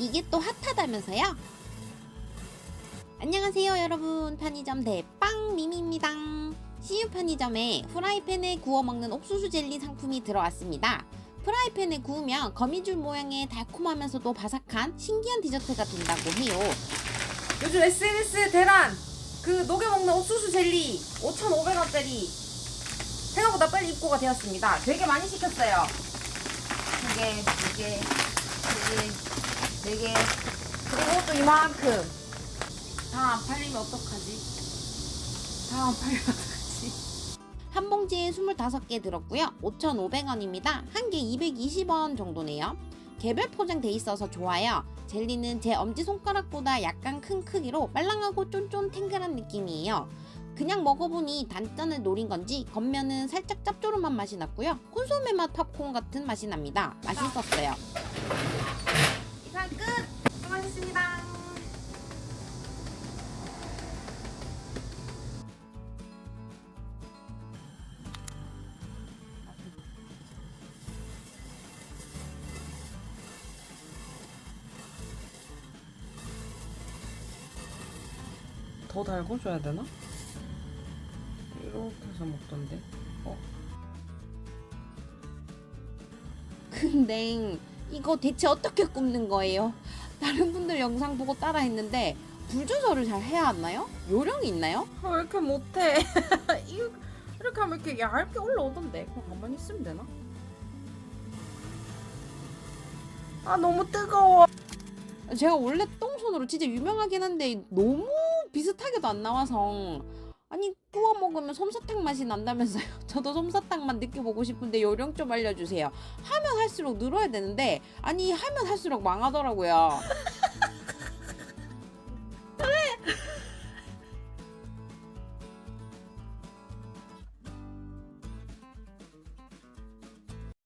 이게 또 핫하다면서요? 안녕하세요 여러분 편의점 대빵 미미입니다 CU 편의점에 프라이팬에 구워 먹는 옥수수 젤리 상품이 들어왔습니다 프라이팬에 구우면 거미줄 모양의 달콤하면서도 바삭한 신기한 디저트가 된다고 해요 요즘 SNS 대란 그 녹여 먹는 옥수수 젤리 5,500원짜리 생각보다 빨리 입고가 되었습니다. 되게 많이 시켰어요. 두 개, 두 개, 세 개, 네 개. 그리고 또 이만큼. 다 안 팔리면 어떡하지? 다 안 팔리면 어떡하지? 한 봉지에 25개 들었고요 5,500원입니다 한 개 220원 정도네요 개별 포장돼 있어서 좋아요 젤리는 제 엄지손가락보다 약간 큰 크기로 말랑하고 쫀쫀 탱글한 느낌이에요 그냥 먹어보니 단짠을 노린 건지 겉면은 살짝 짭조름한 맛이 났고요 콘소메 맛 팝콘 같은 맛이 납니다 맛있었어요 이상 끝! 수고하셨습니다. 더 달궈줘야 되나? 이렇게 해서 먹던데. 어? 근데 이거 대체 어떻게 굽는 거예요? 다른 분들 영상 보고 따라 했는데 불 조절을 잘 해야 하나요? 요령이 있나요? 아, 왜 이렇게 못해? 이거 이렇게 하면 이렇게 얇게 올라오던데. 그럼 가만히 있으면 되나? 아 너무 뜨거워. 제가 원래 똥손으로 진짜 유명하긴 한데 너무 비슷하게도 안 나와서 아니 구워 먹으면 솜사탕 맛이 난다면서요. 저도 솜사탕 맛 느껴보고 싶은데 요령 좀 알려주세요. 하면 할수록 늘어야 되는데 아니 하면 할수록 망하더라고요.